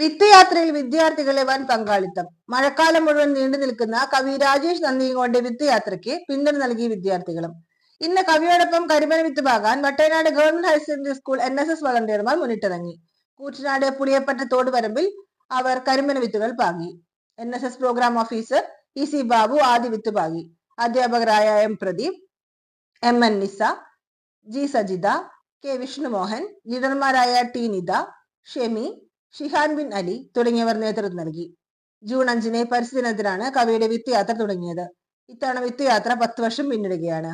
വിത്തുയാത്രയിൽ വിദ്യാർത്ഥികളെ വൻ പങ്കാളിത്തം. മഴക്കാലം മുഴുവൻ നീണ്ടു നിൽക്കുന്ന കവി രാജേഷ് നന്ദിയങ്ങോടെ വിത്ത് യാത്രയ്ക്ക് പിന്തുണ നൽകി വിദ്യാർത്ഥികളും. ഇന്ന് കവിയോടൊപ്പം കരിമന വിത്ത് പാകാൻ Vattenad government higher secondary school N S S വളണ്ടിയർമാർ മുന്നിട്ടിറങ്ങി. കൂറ്റനാട് പുളിയപ്പറ്റ തോടുവരമ്പിൽ അവർ കരിമന വിത്തുകൾ പാകി. N S S programme officer E C Babu ആദ്യ വിത്ത് പാകി. അധ്യാപകരായ M Pradeep M N Nisa G Sajitha K Vishnumohan ലീഡർമാരായ T Nitha Shemi Shihan bin Ali തുടങ്ങിയവർ നേതൃത്വം നൽകി. ജൂൺ അഞ്ചിന് പരിസ്ഥിതി ദിനത്തിലാണ് കവിയുടെ വിത്ത് യാത്ര തുടങ്ങിയത്. ഇത്തവണ വിത്ത് യാത്ര പത്ത് വർഷം പിന്നിടുകയാണ്.